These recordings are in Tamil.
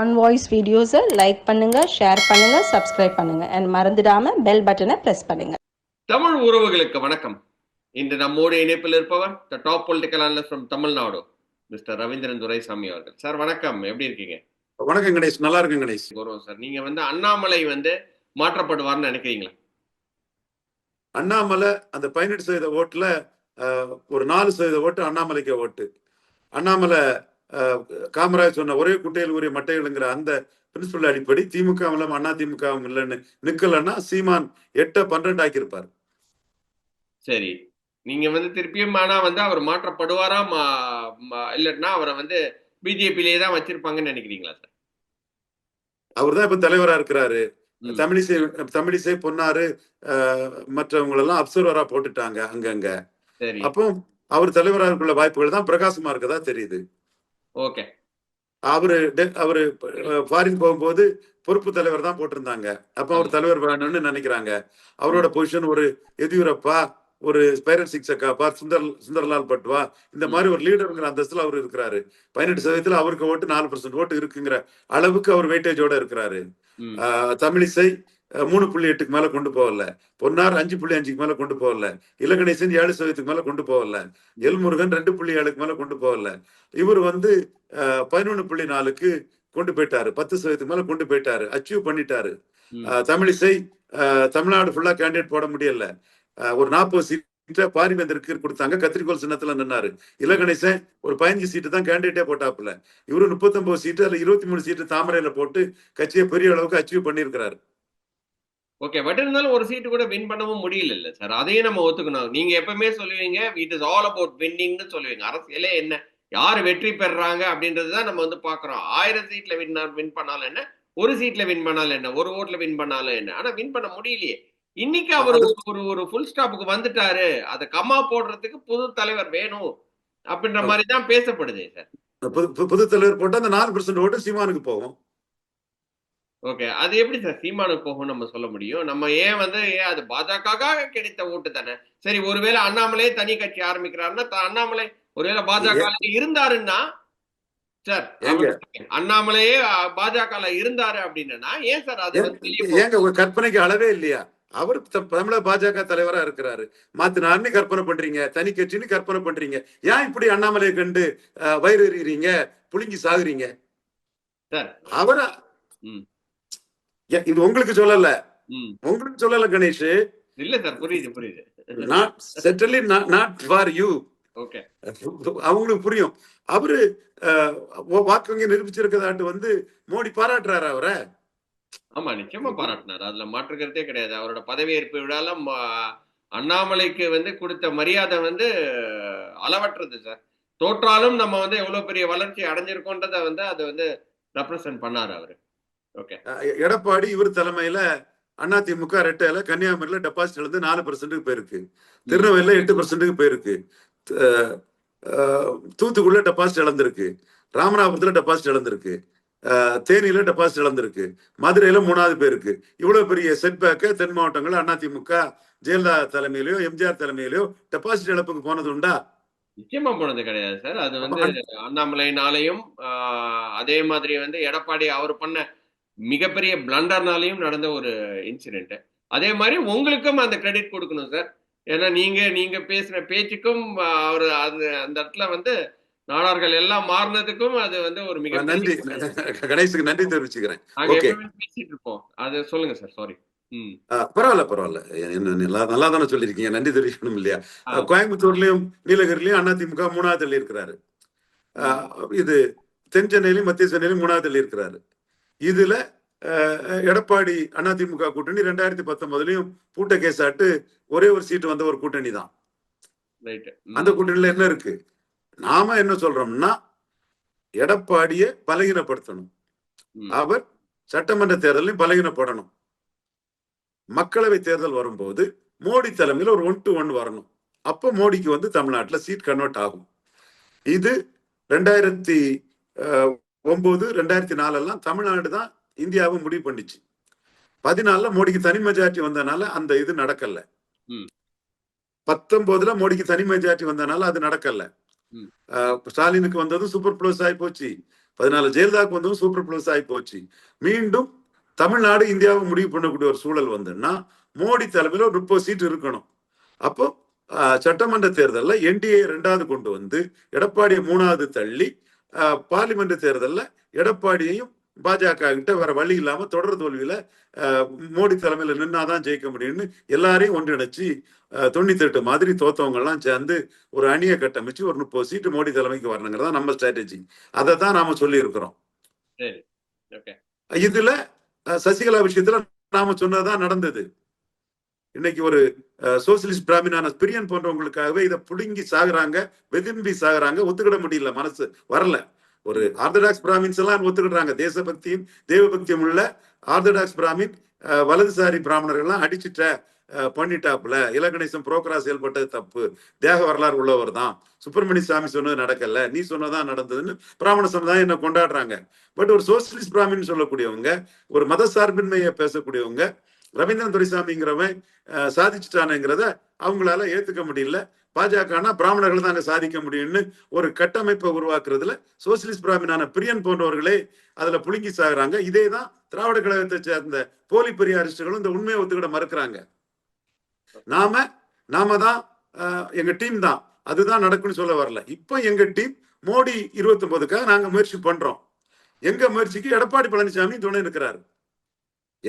ஆன் வாய்ஸ் வீடியோஸை லைக் பண்ணுங்க ஷேர் பண்ணுங்க சப்ஸ்கிரைப் பண்ணுங்க. அண்ட் மறந்துடாம பெல் பட்டனை பிரஸ் பண்ணுங்க. தமிழ் உறவுகளுக்கு வணக்கம். இன்று நம்மோடு இணைப்பில் இருப்பவர் the top political analyst from Tamil Nadu mister Ravindran Duraisamy அவர்கள். சார் வணக்கம். எப்படி இருக்கீங்க? வணக்கம் கணேஷ். நல்லா இருக்கும் கணேஷ். கௌரவம் சார் நீங்க வந்து அண்ணாமலை வந்து மாற்றப்படுவார்னு நினைக்கிறீங்களா? அண்ணாமலை அந்த பதினெட்டு சதவீத ஓட்டுல ஒரு நாலு சதவீத ஓட்டு அண்ணாமலைக்கு ஓட்டு. அண்ணாமலை காமராஜ் சொன்ன ஒரே குட்டையில் உரிய மட்டைகள்ங்கிற அந்த பிரின்சிபல் அடிப்படை திமுக இல்லாம அண்ணா திமுக இல்லைன்னு நிக்கலன்னா சீமான் எட்ட பன்னெண்டு ஆக்கியிருப்பார். சரி. நீங்க வந்து திருப்பியும் ஆனா வந்து அவர் மாற்றப்படுவாரா? இல்லைன்னா அவரை வந்து பிஜேபியிலே தான் வச்சிருப்பாங்கன்னு நினைக்கிறீங்களா சார்? அவர் தான் இப்ப தலைவரா இருக்கிறாரு. தமிழிசை தமிழிசை பொன்னாரு அஹ், மற்றவங்களெல்லாம் அப்சர்வரா போட்டுட்டாங்க அங்கங்க. அப்போ அவர் தலைவரா இருக்குள்ள வாய்ப்புகள் தான் பிரகாசமா இருக்கதா தெரியுது. ஓகே. அவரு அவரு ஃபாரின் போகும்போது பொறுப்பு தலைவர் தான் போட்டிருந்தாங்க. அப்ப அவர் தலைவர் வேணும்னு நினைக்கிறாங்க. அவரோட பொசிஷன் ஒரு எதியூரப்பா ஒரு ஸ்பைரல் சிக்ஸக்காப்பா சுந்தர் சுந்தர்லால் பட்வா இந்த மாதிரி ஒரு லீடருங்கிற அந்தஸ்துல அவர் இருக்கிறாரு. பதினெட்டு சதவீதத்துல அவருக்கு ஓட்டு நாலு பர்சன்ட் ஓட்டு இருக்குங்கிற அளவுக்கு அவர் வெயிட்டேஜோட இருக்கிறாரு. தமிழிசை மூணு புள்ளி எட்டுக்கு மேல கொண்டு போகல. பொன்னார் அஞ்சு புள்ளி அஞ்சுக்கு மேல கொண்டு போகல. இலகணேசன் ஏழு சதவீதத்துக்கு மேல கொண்டு போகல. எல்முருகன் ரெண்டு புள்ளி ஏழுக்கு மேல கொண்டு போகல. இவர் வந்து பதினொன்னு புள்ளி நாலுக்கு கொண்டு போயிட்டாரு. பத்து சதவீதத்துக்கு மேல கொண்டு போயிட்டாரு. அச்சீவ் பண்ணிட்டாரு. தமிழிசை தமிழ்நாடு ஃபுல்லா கேண்டிடேட் போட முடியல. ஒரு நாற்பது சீட்டை பாரிவேந்தருக்கு கொடுத்தாங்க. கத்திரிக்கோள் சின்னத்துல நின்னாரு. இலகணேசன் ஒரு பதினஞ்சு சீட்டு தான் கேண்டிடேட்டே போட்டாப்புல. இவரு முப்பத்தொன்பது சீட்டு அதுல இருபத்தி மூணு சீட்டு தாமரையில போட்டு கட்சியை பெரிய அளவுக்கு அச்சீவ் பண்ணியிருக்கிறாரு. ஓகே பட் இருந்தாலும் ஒரு சீட்டு கூட வின் பண்ணவும் முடியல இல்ல சார் அதையும் நம்ம ஒத்துக்கணும். நீங்க எப்பவுமே சொல்லுவீங்க இட் இஸ் ஆல் அபவுட் வின்னிங்னு சொல்லுவீங்க. அரசியலே என்ன? யார் வெற்றி பெறுறாங்க அப்படின்றது தான் நம்ம வந்து பாக்குறோம் ஆயிரம் சீட்ல வின் வின் பண்ணாலும் என்ன? ஒரு சீட்ல வின் பண்ணாலும் என்ன? ஒரு ஓட்ல வின் பண்ணாலும் என்ன? ஆனா வின் பண்ண முடியலையே. இன்னைக்கு அவர் ஒரு ஒரு ஃபுல் ஸ்டாப்புக்கு வந்துட்டாரு. அதை கம்மா போடுறதுக்கு புது தலைவர் வேணும் அப்படின்ற மாதிரி தான் பேசப்படுது சார் புது தலைவர் போட்டு அந்த நாலு பர்சன்ட் ஓட்டு சீமானுக்கு போகும். ஓகே. அது எப்படி சார்? சீமானுக்கு போகும் நம்ம சொல்ல முடியும்? நம்ம ஏன் வந்து ஏன் அது பாஜக கிடைத்த ஓட்டு தானே? சரி ஒருவேளை அண்ணாமலே தனி கட்சி ஆரம்பிக்கிறாருன்னா அண்ணாமலை ஒருவேளை பாஜக இருந்தாருன்னா சார்? அண்ணாமலையே பாஜக இருந்தாரு அப்படின்னா ஏன் சார் அது ஏங்க உங்க கற்பனைக்கு அளவே இல்லையா? அவர் தமிழக பாஜக தலைவரா இருக்கிறாரு. மாத்தினார்னு கற்பனை பண்றீங்க? தனி கட்சின்னு கற்பனை பண்றீங்க. ஏன் இப்படி அண்ணாமலையை கண்டு வயிறு எறிகிறீங்க? புழுங்கி சாகுறீங்க? சார் அவரா இது உங்களுக்கு சொல்லல. உங்களுக்கு சொல்லல கணேஷ். இல்ல சார் புரியுது புரியுது. Not certainly not for you okay. அவங்களுக்கு புரியும். அவரு அஹ், வாக்கு வங்கி நிரூபிச்சிருக்கதாட்டு வந்து மோடி பாராட்டுறாரு அவரை? ஆமா நிச்சயமா பாராட்டினார். அதுல மாற்றுக்கிறதே கிடையாது. அவரோட பதவியேற்பு விழால ம- அண்ணாமலைக்கு வந்து கொடுத்த மரியாதை வந்து அளவற்றது சார். தோற்றாலும் நம்ம வந்து எவ்வளவு பெரிய வளர்ச்சி அடைஞ்சிருக்கோன்றத வந்து அது வந்து ரெப்ரசன்ட் பண்ணாரு அவரு. எடப்பாடி இவர் தலைமையில அதிமுக ரெட்டையில கன்னியாகுமரியில டெபாசிட் இழந்து நாலு பர்சன்ட்டுக்கு போயிருக்கு. திருநெல்வேலியில எட்டு பர்சன்ட்டுக்கு போயிருக்கு. தூத்துக்குடியில டெபாசிட் இழந்திருக்கு. ராமநாதபுரத்துல டெபாசிட் இழந்திருக்கு. தேனியில டெபாசிட் இழந்திருக்கு. மதுரையில மூணாவது பேருக்கு. இவ்வளவு பெரிய செட்பேக்க தென் மாவட்டங்கள் அதிமுக ஜெயலலிதா தலைமையிலயோ எம்ஜிஆர் தலைமையிலயோ டெபாசிட் இழப்புக்கு போனது உண்டா? நிச்சயமா போனது கிடையாது சார். அது வந்து அண்ணாமலைனாலையும் அதே மாதிரி வந்து எடப்பாடி அவர் பண்ண மிகப்பெரிய பிளண்டர்னாலையும் நடந்த ஒரு இன்சிடென்ட் அதே மாதிரி உங்களுக்கும் அந்த கிரெடிட் கொடுக்கணும் சார் ஏன்னா நீங்க நீங்க பேசுற பேச்சுக்கும் அவர் அந்த அந்த இடத்துல வந்து நாடார்கள் எல்லாம் மாறினதுக்கும் அது வந்து ஒரு மிக நன்றி. கணேசுக்கு நன்றி தெரிவிச்சுக்கிறேன். பேசிட்டு இருப்போம். அது சொல்லுங்க சார் சாரி பரவாயில்ல பரவாயில்ல. என்ன நல்லா நல்லா தானே சொல்லியிருக்கீங்க. நன்றி தெரிவிக்கணும் இல்லையா. கோயம்புத்தூர்லயும் நீலகிரிலையும் அதிமுக மூணாவது தள்ளி இருக்கிறாரு. இது தென் சென்னையிலும் மத்திய சென்னையிலும் மூணாவது தள்ளி இருக்கிறாரு. இதுல எடப்பாடி அதிமுக கூட்டணி ரெண்டாயிரத்தி பத்தொன்பதுலயும் பூட்ட கேசாட்டு ஒரே ஒரு சீட்டு வந்த ஒரு கூட்டணி தான். அந்த கூட்டணியில என்ன இருக்கு? நாம என்ன சொல்றோம்னா எடப்பாடியை பலகீனப்படுத்தணும். அவர் சட்டமன்ற தேர்தலையும் பலகீனப்படணும். மக்களவை தேர்தல் வரும்போது மோடி தலைமையில் ஒரு ஒன் டு ஒன் வரணும். அப்போ மோடிக்கு வந்து தமிழ்நாட்டில் சீட் கன்வெர்ட் ஆகும். இது ரெண்டாயிரத்தி ஒன்பது ரெண்டாயிரத்தி நாலெல்லாம் தமிழ்நாடு தான் இந்தியாவை முடிவு பண்ணிச்சு. பதினாலுல மோடிக்கு தனி மெஜாரிட்டி வந்தனால அந்த இது நடக்கல. பத்தொன்பதுல மோடிக்கு தனி மெஜாரிட்டி வந்தனால அது நடக்கல. ஸ்டாலினுக்கு வந்ததும் சூப்பர் ப்ளஸ் ஆகி போச்சு. பதினாலு ஜெயலலிதாவுக்கு வந்து சூப்பர் பிளஸ் ஆகி போச்சு. மீண்டும் தமிழ்நாடு இந்தியாவை முடிவு பண்ணக்கூடிய ஒரு சூழல் வந்துன்னா மோடி தலைமையில் ஒரு முப்பது சீட் இருக்கணும். அப்போ சட்டமன்ற தேர்தலில் என்டிஏ ரெண்டாவது கொண்டு வந்து எடப்பாடியை மூணாவது தள்ளி பார்லிமெண்ட் தேர்தலில் எடப்பாடியையும் பாஜக கிட்ட வேற வழி இல்லாம தொடர் தோல்வியில மோடி தலைமையில நின்னாதான் ஜெயிக்க முடியும்னு எல்லாரையும் ஒன்றிணைச்சு தொண்ணூத்தி எட்டு மாதிரி தோத்தவங்க எல்லாம் சேர்ந்து ஒரு அணியை கட்டமைச்சு ஒரு முப்பது சீட்டு மோடி தலைமைக்கு வரணுங்கிறதா நம்ம ஸ்ட்ராட்டஜி அதை தான் நாம சொல்லி இருக்கிறோம் இதுல சசிகலா விஷயத்துல நாம சொன்னதுதான் நடந்தது. இன்னைக்கு ஒரு சோசியலிஸ்ட் பிராமினான பிரியன் போன்றவங்களுக்காகவே இதை புடுங்கி சாகுறாங்க வெதும்பி சாகுறாங்க ஒத்துக்கிட முடியல மனசு வரல. ஒரு ஆர்த்தடாக்ஸ் பிராமின்ஸ் எல்லாம் ஒத்துக்கிடுறாங்க. தேசபக்தியும் தேவபக்தியும் உள்ள ஆர்த்தடாக்ஸ் பிராமின் வலதுசாரி பிராமணர்கள்லாம் அடிச்சுட்ட பண்ணிட்டாப்புல. இலகணேசம் புரோக்கரா செயல்பட்டது தப்பு. தேக வரலாறு உள்ளவர் தான். சுப்பிரமணிய சாமி சொன்னது நடக்கல. நீ சொன்னதான் நடந்ததுன்னு பிராமண சமுதாயம் என்ன கொண்டாடுறாங்க. பட் ஒரு சோசியலிஸ்ட் பிராமின் சொல்லக்கூடியவங்க ஒரு மத சார்பின்மையை பேசக்கூடியவங்க ரவீந்திரன் துரைசாமிங்கிறவன் சாதிச்சுட்டானுங்கிறத அவங்களால ஏத்துக்க முடியல. பாஜகனா பிராமணர்கள் தான் அங்க சாதிக்க முடியும்னு ஒரு கட்டமைப்பை உருவாக்குறதுல சோசியலிஸ்ட் பிராமினான பிரியன் போன்றவர்களே அதுல புழுங்கி சாகுறாங்க. இதே தான் திராவிட கழகத்தை சேர்ந்த போலி பெரியாரிஸ்டுகளும் இந்த உண்மையை ஒத்துக்கிட மறுக்கிறாங்க. நாம நாம தான் எங்க டீம் தான். அதுதான் நடக்கும்னு சொல்ல வரல. இப்ப எங்க டீம் மோடி இருபத்தி ஒன்பதுக்காக நாங்க முயற்சி பண்றோம். எங்க முயற்சிக்கு எடப்பாடி பழனிசாமி துணை இருக்கிறாரு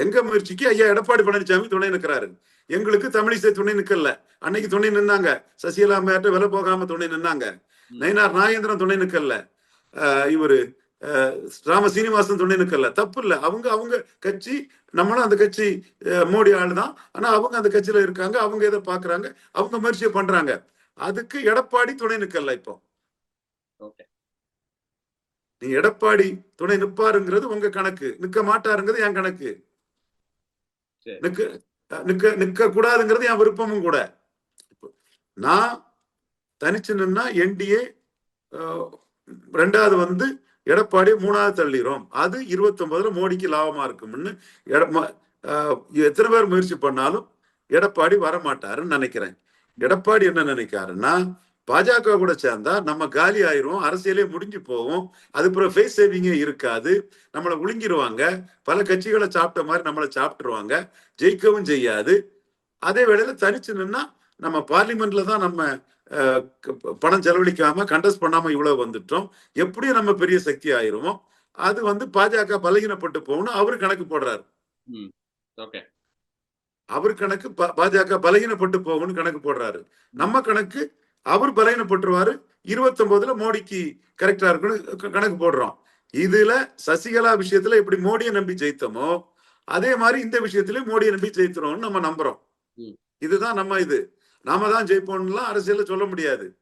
எங்க முயற்சிக்கு ஐயா எடப்பாடி பழனிசாமி துணை நிற்கிறாரு. எங்களுக்கு தமிழிசை துணை நிக்கல அன்னைக்கு துணை நின்னாங்க. சசிகலா அம்மையார்ட்ட விலை போகாம துணை நின்னாங்க. நயினார் நாகேந்திரன் துணை நிக்கல இவரு ராம சீனிவாசன் துணை நிக்கல தப்பு இல்ல. அவங்க அவங்க கட்சி நம்மளும் அந்த கட்சி மோடி ஆளு தான் ஆனா அவங்க அந்த கட்சியில இருக்காங்க. அவங்க எதை பாக்குறாங்க? அவங்க முயற்சியை பண்றாங்க. அதுக்கு எடப்பாடி துணை நிக்கல இப்போ. ஓகே. நீ எடப்பாடி துணை நிப்பாருங்கிறது உங்க கணக்கு. நிக்க மாட்டாருங்கிறது என் கணக்கு. நிக்க நிக்க நிக்க கூடாதுங்கிறது என் விருப்பமும் கூட. நான் தனிச்சு நின்னா என்டிஏ ரெண்டாவது வந்து எடப்பாடி மூணாவது தள்ளிரும் அது இருபத்தி ஒன்பதுல மோடிக்கு லாபமா இருக்கும்னு ஆஹ் எத்தனை பேர் முயற்சி பண்ணாலும் எடப்பாடி வரமாட்டாருன்னு நினைக்கிறேன். எடப்பாடி என்ன நினைக்காருன்னா பாஜக கூட சேர்ந்தா நம்ம காலி ஆயிரும் அரசியலே முடிஞ்சு போவோம் அதுக்கப்புறம் ஃபேஸ் சேவிங்கே இருக்காது. நம்மளை விழுங்கிருவாங்க பல கட்சிகளை சாப்பிட்ட மாதிரி நம்மளை சாப்பிட்டுருவாங்க. ஜெயிக்கவும் செய்யாது. அதே வேளையில தனிச்சு நின்னா நம்ம பார்லிமெண்ட்ல தான் நம்ம பணம் செலவழிக்காம கண்டஸ்ட் பண்ணாம இவ்வளவு வந்துட்டோம். எப்படியும் நம்ம பெரிய சக்தி ஆயிருவோம். அது வந்து பாஜக பலகீனப்பட்டு போகணும் அவரு கணக்கு போடுறாரு. அவர் கணக்கு பாஜக பலகீனப்பட்டு போகும்னு கணக்கு போடுறாரு. நம்ம கணக்கு அவர் பலகீனப்பட்டுருவாரு இருபத்தி ஒன்பதுல மோடிக்கு கரெக்டா இருக்குன்னு க- கணக்கு போடுறோம். இதுல சசிகலா விஷயத்துல எப்படி மோடியை நம்பி ஜெயித்தோமோ அதே மாதிரி இந்த விஷயத்திலயும் மோடியை நம்பி ஜெயித்துறோம்னு நம்ம நம்புறோம். இதுதான் நம்ம இது. நாம தான் ஜெயிப்போம்லாம் அரசியல்ல சொல்ல முடியாது.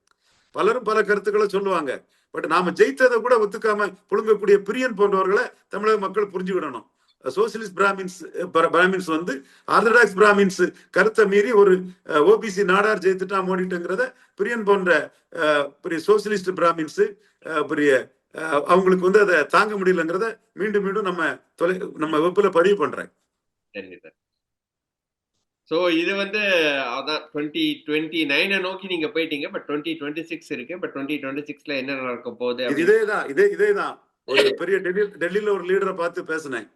பலரும் பல கருத்துக்களை சொல்லுவாங்க. பட் நாம ஜெயித்ததை கூட ஒத்துக்காம புழுங்கக்கூடிய பிரியன் போன்றவர்களை தமிழக மக்கள் புரிஞ்சுக்கிடணும். சோசியலிஸ்ட் பிராமின்ஸ் பிர- பிராமின்ஸ் வந்து ஆர்த்தடாக்ஸ் பிராமின்ஸ் கருத்தை மீறி ஒரு ஓபிசி நாடார் ஜெயித்துட்டா மோடிட்டுங்கிறத பிரியன் போன்ற பெரிய சோசியலிஸ்ட் பிராமின்ஸ் பெரிய அவங்களுக்கு வந்து அதை தாங்க முடியலங்கிறத மீண்டும் மீண்டும் நம்ம தொலை நம்ம வெப்பில பதிவு பண்றேன். ஸோ இது வந்து அதான் டுவெண்ட்டி டுவெண்ட்டி நைனை நோக்கி நீங்க போயிட்டீங்க பட் டுவெண்ட்டி டுவெண்ட்டி சிக்ஸ் இருக்கு. பட் டுவெண்ட்டி டுவெண்ட்டி சிக்ஸ்ல என்ன நடக்க போகுது இது அப்படின்னு- இதேதான் இதே இதேதான். ஒரு பெரிய டெல்லி டெல்லியில ஒரு லீடரை பார்த்து பேசினேன்.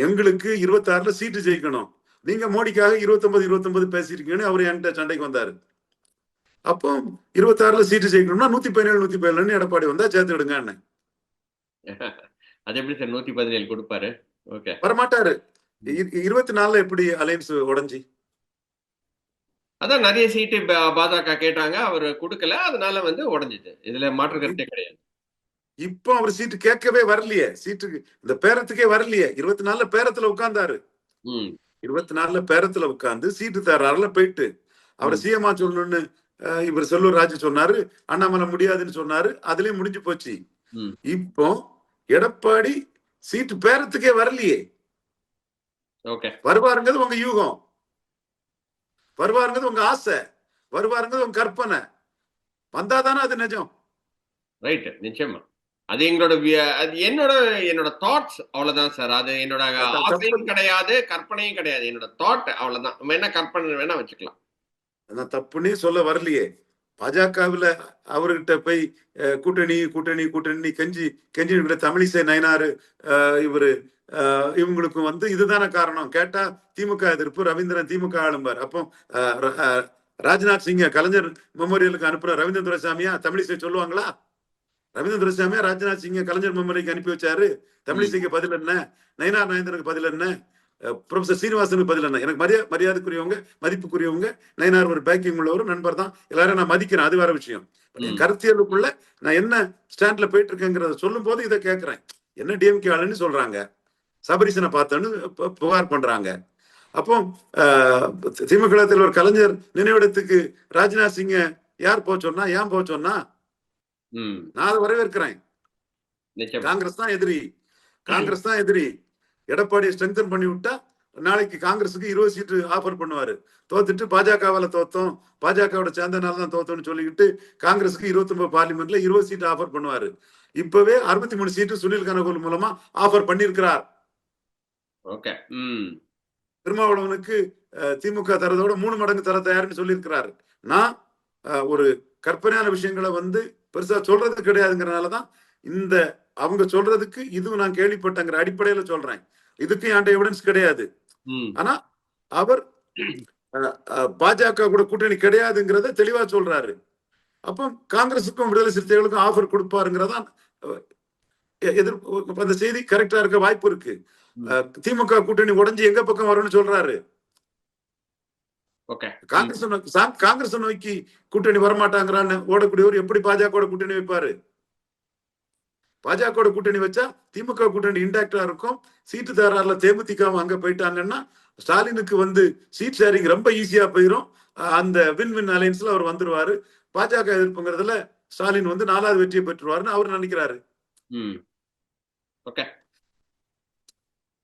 எங்களுக்கு இருபத்தாறுல சீட்டு ஜெயிக்கணும். நீங்க மோடிக்காக இருபத்தொன்பது இருபத்தொன்பது பேசிருக்கீங்கன்னு அவர் என்கிட்ட சண்டைக்கு வந்தாரு. அப்போ இருபத்தாறுல சீட்டு ஜெயிக்கணும்னா நூத்தி பதினேழு நூத்தி பதினேழு எடப்பாடி வந்தா சேர்த்துக்கிடுங்க அண்ணன் அது எப்படி சார்? நூத்தி பதினேழு கொடுப்பாரு. ஓகே. வரமாட்டாரு. இருபத்தி நாலுல எப்படி அலையன்ஸ் உடைஞ்சி? அதான் நிறைய சீட்டு பாஜக கேட்டாங்க அவர் கொடுக்கல. அதனால வந்து உடைஞ்சிது இதுல மாற்று கருத்தே கிடையாது. இப்போ அவர் சீட்டு கேட்கவே வரலையே. சீட்டுக்கு இந்த பேரத்துக்கே வரலையே. இருபத்தி நாலுல பேரத்துல உட்கார்ந்தாரு. இருபத்தி நாலுல பேரத்துல உட்கார்ந்து சீட்டு தர்றாருல போயிட்டு. அவரை சிஎம்ஆ சொல்லணும்னு இவர் செல்லூர் ராஜு சொன்னாரு. அண்ணாமலை முடியாதுன்னு சொன்னாரு. அதுலயும் முடிஞ்சு போச்சு. இப்போ எடப்பாடி சீட்டு பேரத்துக்கே வரலையே. வருவாருங்கிறது உங்க யூகம். வருவாருங்கிறது உங்க ஆசை. வருவாருங்கிறது உங்க கற்பனை. வந்தாதானே அது நிஜம். ரைட் நிச்சயமா. அது எங்களோட அது என்னோட என்னோட தாட்ஸ் அவ்வளவுதான் சார் அது என்னோட. ஆசையும் கிடையாது கற்பனையும் கிடையாது. என்னோட தாட் அவ்வளவுதான். நம்ம என்ன கற்பனை வேணா வச்சுக்கலாம். நான் தப்புன்னே சொல்ல வரலையே. பாஜகவுல அவர்கிட்ட போய் கூட்டணி கூட்டணி கூட்டணி கெஞ்சி கெஞ்சி தமிழிசை நயனாரு அஹ், இவரு அஹ், இவங்களுக்கும் வந்து இதுதானே காரணம். கேட்டா திமுக எதிர்ப்பு ரவீந்திரன் திமுக ஆளும்பார். அப்போ ராஜ்நாத் சிங்க கலைஞர் மெமோரியலுக்கு அனுப்புற ரவீந்திர துரைசாமியா தமிழிசை சொல்லுவாங்களா? ரவீந்திர துரைசாமியா ராஜ்நாத் சிங்க கலைஞர் மெமோரிக்கு அனுப்பி வச்சாரு. தமிழிசைக்கு பதில் என்ன? நயனார் நயந்திரனுக்கு பதில் என்ன? ப்ரொஃபசர் சீனிவாசனுக்கு பதில் என்ன? எனக்கு மரியா மரியாதைக்குரியவங்க மதிப்புக்குரியவங்க நயனார் ஒரு பேக்கிங் உள்ள ஒரு நண்பர் தான். எல்லாரும் நான் மதிக்கிறேன். அது வேற விஷயம். கருத்தியலுக்குள்ள நான் என்ன ஸ்டாண்ட்ல போயிட்டு இருக்கேங்கிறத சொல்லும் போது இதை கேட்கிறேன். என்ன டிஎம்கே ஆளுன்னு சொல்றாங்க. சபரிசனை பார்த்தேன்னு புகார் பண்றாங்க. அப்போ ஆஹ், திமுக தலைவர் ஒரு கலைஞர் நினைவிடத்துக்கு ராஜ்நாத் சிங்க யார் போக சொன்னா ஏன் போக சொன்னா ம் நான் அதை வரவேற்கிறேன். காங்கிரஸ் தான் எதிரி. காங்கிரஸ் தான் எதிரி. எடப்பாடியை ஸ்ட்ரென்தன் பண்ணி விட்டா நாளைக்கு காங்கிரஸுக்கு இருபது சீட்டு ஆஃபர் பண்ணுவாரு. தோத்துட்டு பாஜகவால தோத்தோம். பாஜகவோட சேர்ந்தனால தான் தோத்தோம்னு சொல்லிக்கிட்டு காங்கிரஸுக்கு இருபத்தி ஒன்பது பார்லிமெண்ட்ல இருபது சீட்டு ஆஃபர் பண்ணுவாரு. இப்பவே அறுபத்தி மூணு சீட்டு சுனில் கனகோல் மூலமா ஆஃபர் பண்ணியிருக்கிறார். ஓகே. திருமாவளவனுக்கு திமுக தரதோட மூணு மடங்கு தர தயார்னு சொல்லியிருக்கிறாரு. நான் ஒரு கற்பனையான விஷயங்களை வந்து பெருசா சொல்றது கிடையாதுங்கிறனால தான் இந்த அவங்க சொல்றதுக்கு இதுவும் நான் கேள்விப்பட்டங்கிற அடிப்படையில சொல்றேன். இதுக்கு என்கிட்ட எவிடன்ஸ் கிடையாது. ஆனா அவர் பாஜக கூட கூட்டணி கிடையாதுங்கிறத தெளிவா சொல்றாரு. அப்போ காங்கிரசுக்கும் விடுதலை சிறுத்தைகளுக்கும் ஆஃபர் கொடுப்பாருங்கிறதா அஹ், எதிர் அந்த செய்தி கரெக்டா இருக்க வாய்ப்பு இருக்கு. திமுக கூட்டணி உடைஞ்சு எங்க பக்கம் வரும்னு சொல்றாரு. காங்கிரஸ் நோக்கி காங்கிரஸ் நோக்கி கூட்டணி வரமாட்டாங்கிறான்னு ஓடக்கூடியவர் எப்படி பாஜக கூட்டணி வைப்பாரு? பாஜக கூட்டணி வச்சா திமுக கூட்டணி இன்டாக்டா இருக்கும். சீட்டு தராறுல தேமுதிக அங்க போயிட்டாங்கன்னா ஸ்டாலினுக்கு வந்து சீட் ஷேரிங் ரொம்ப ஈஸியா போயிரும். அந்த வின் வின் அலைன்ஸ்ல அவர் வந்துருவாரு. பாஜக எதிர்ப்புங்கிறதுல ஸ்டாலின் வந்து நாலாவது வெற்றியை பெற்றுருவாருன்னு அவர் நினைக்கிறாரு. ஓகே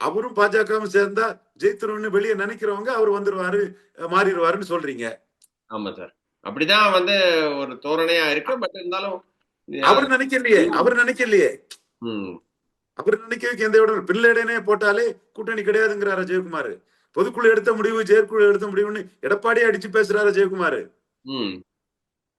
அவரும் பாஜகவும் சேர்ந்தா ஜெயித்துரும்னு வெளியே நினைக்கிறவங்க அவர் வந்துருவாரு மாறிடுவாருன்னு சொல்றீங்க. ஆமா சார். அப்படிதான் வந்து ஒரு தோரணையா இருக்கு. பட் இருந்தாலும் அவர் நினைக்கலையே அவர் நினைக்கலையே. அவர் நினைக்கிறதுக்கு எந்த இடம் பிள்ளைடனே போட்டாலே கூட்டணி கிடையாதுங்கிறாரு ஜெயக்குமார்? பொதுக்குழு எடுத்த முடிவு செயற்குழு எடுத்த முடிவுன்னு எடப்பாடியே அடிச்சு பேசுறாரு ஜெயக்குமார்?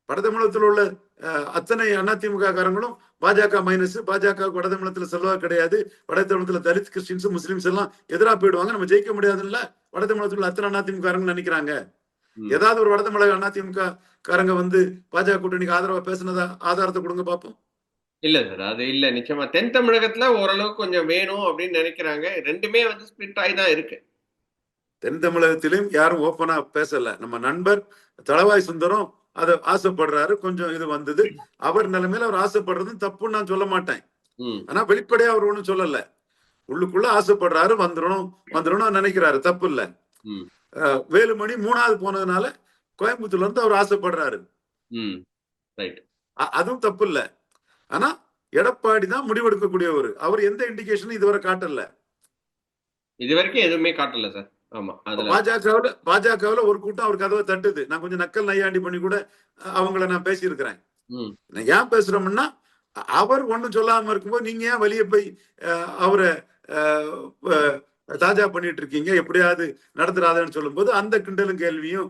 வடதமிழகத்தில் உள்ள அத்தனை அதிமுக காரங்களும் பாஜக மைனஸ் பாஜக வடதமிழத்துல செல்வா கிடையாது. வடதமிழத்துல தலித் கிறிஸ்டின்ஸ் முஸ்லிம்ஸ் எல்லாம் எதிரா போயிடுவாங்க. நம்ம ஜெயிக்க முடியாதுல்ல. வடதமிழத்துல உள்ள அத்தனை அதிமுக காரங்க நினைக்கிறாங்க. ஏதாவது ஒரு வடதமிழக அதிமுக காரங்க வந்து பாஜக கூட்டணிக்கு ஆதரவா பேசுனதா ஆதாரத்தை கொடுங்க பார்ப்போம் இல்ல சார் அது இல்ல. நிச்சயமா தென் தமிழகத்துல ஓரளவுக்கு கொஞ்சம் வேணும் அப்படின்னு நினைக்கிறாங்க. ரெண்டுமே வந்து ஸ்பிளிட் ஆகி தான் இருக்கு. தென் தமிழகத்திலும் யாரும் ஓப்பனா பேசல. நம்ம நண்பர் தளவாய் சுந்தரம் அதை ஆசைப்படுறாரு கொஞ்சம் இது வந்தது. அவர் நிலைமையில அவர் ஆசைப்படுறதும் தப்புன்னு நான் சொல்ல மாட்டேன். ஆனா வெளிப்படையா அவர் ஒண்ணும் சொல்லல. உள்ளுக்குள்ள ஆசைப்படுறாரு வந்துடும் வந்துடும் நினைக்கிறாரு தப்பு இல்ல. வேலுமணி மூணாவது போனதுனால கோயம்புத்தூர்ல இருந்து அவர் ஆசைப்படுறாரு. அதுவும் தப்பு இல்ல. ஆனா எடப்பாடி தான் முடிவெடுக்கக்கூடியவர். அவர் எந்த இண்டிகேஷனும் இதுவரை காட்டல. இது வரைக்கும் எதுவுமே காட்டல சார். பாஜகவுல பாஜகவுல ஒரு கூட்டம் அவர் கதவை தட்டுது. நான் கொஞ்சம் நக்கல் நையாண்டி பண்ணி கூட அவங்கள நான் பேசியிருக்கிறேன். நான் ஏன் பேசுறோம்னா அவர் ஒண்ணும் சொல்லாம இருக்கும்போது நீங்க ஏன் வெளியே போய் அவரை தாஜா பண்ணிட்டு இருக்கீங்க எப்படியாவது நடத்துறாதன்னு சொல்லும்போது அந்த கிண்டலும் கேள்வியும்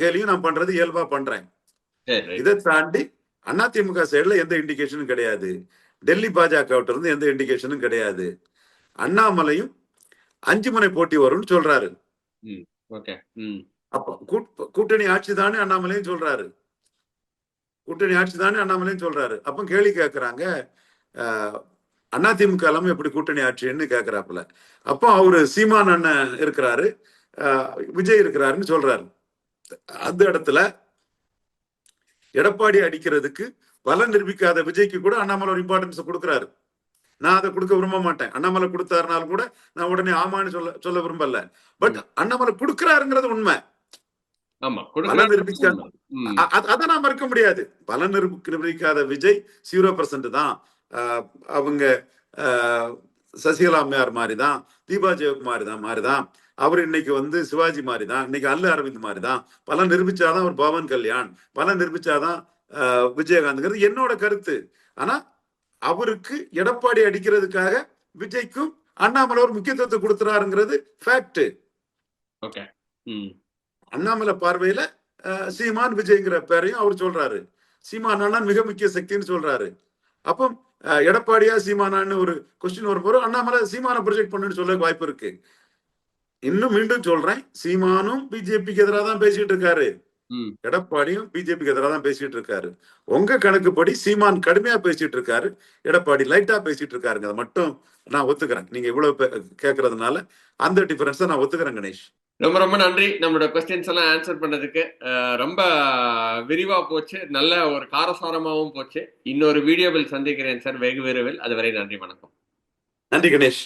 கேள்வியும் நான் பண்றது இயல்பா பண்றேன். இதை தாண்டி அதிமுக சைடுல எந்த இண்டிகேஷனும் கிடையாது. டெல்லி பாஜக இருந்து எந்த இண்டிகேஷனும் கிடையாது. அண்ணாமலையும் அஞ்சு முனை போட்டி வரும்னு சொல்றாரு. அப்ப கூட்- கூட்டணி ஆட்சி தானே அண்ணாமலையும் சொல்றாரு. கூட்டணி ஆட்சி தானே அண்ணாமலையும் சொல்றாரு. அப்ப கேள்வி கேட்கறாங்க அஹ், அதிமுக எல்லாமே எப்படி கூட்டணி ஆட்சின்னு கேட்கிறாப்புல அப்போ அவரு சீமான் அண்ணன் இருக்கிறாரு விஜய் இருக்கிறாருன்னு சொல்றாரு. அந்த இடத்துல எடப்பாடி அடிக்கிறதுக்கு பலம் நிரூபிக்காத விஜய்க்கு கூட அண்ணாமலை ஒரு இம்பார்ட்டன்ஸ் கொடுக்குறாரு. நான் அதை கொடுக்க விரும்ப மாட்டேன். அண்ணாமலை கொடுத்தாருனாலும் கூட நான் உடனே ஆமான்னு சொல்ல சொல்ல விரும்பல. பட் அண்ணாமலை கொடுக்குறாருங்கிறது உண்மை. அ- அதை நான் மறுக்க முடியாது. பல நிரூபி- நிரூபிக்காத விஜய் ஜீரோ பர்சன்ட் தான். அவங்க சசிகலா அம்மையார் மாதிரி தான் தீபா ஜெயக்குமார் தான் மாதிரி தான் அவர் இன்னைக்கு வந்து சிவாஜி மாதிரி தான் இன்னைக்கு அல்லு அரவிந்த் மாதிரி தான் பல நிரூபிச்சாதான் ஒரு பவன் கல்யாண். பல நிரூபிச்சாதான் விஜயகாந்த்ங்கிறது என்னோட கருத்து. ஆனா அவருக்கு எடப்பாடி அடிக்கிறதுக்காக விஜய்க்கும் அண்ணாமலை ஒரு முக்கியத்துவத்தை கொடுத்துறாருங்கிறது ஃபேக்ட் அண்ணாமலை பார்வையில சீமான் விஜய்ங்கிற பேரையும் அவர் சொல்றாரு. சீமான் மிக முக்கிய சக்தின்னு சொல்றாரு. அப்போ எடப்பாடியா சீமானான்னு ஒரு கொஸ்டின் வரும்போது அண்ணாமலை சீமான ப்ரொஜெக்ட் பண்ணுன்னு சொல்ல வாய்ப்பு இருக்கு. இன்னும் மீண்டும் சொல்றேன். சீமானும் பிஜேபிக்கு எதிராக தான் பேசிட்டு இருக்காரு. எடப்பாடியும் பிஜேபிக்கு எதிராக தான் பேசிட்டு இருக்காரு. உங்க கணக்குப்படி சீமான் கடுமையா பேசிட்டு இருக்காரு. எடப்பாடி லைட்டா பேசிட்டு இருக்காருங்க. அதை மட்டும் நான் ஒத்துக்கிறேன். நீங்க இவ்வளவு கேக்குறதுனால அந்த டிஃபரன்ஸை நான் ஒத்துக்கிறேன் கணேஷ். ரொம்ப ரொம்ப நன்றி. நம்மளோட கொஸ்டின்ஸ் எல்லாம் ஆன்சர் பண்ணதுக்கு. ரொம்ப விரிவா போச்சு. நல்ல ஒரு காரசாரமாவும் போச்சு. இன்னொரு வீடியோவில் சந்திக்கிறேன் சார் வெகு விரைவில். அதுவரை நன்றி வணக்கம். நன்றி கணேஷ்.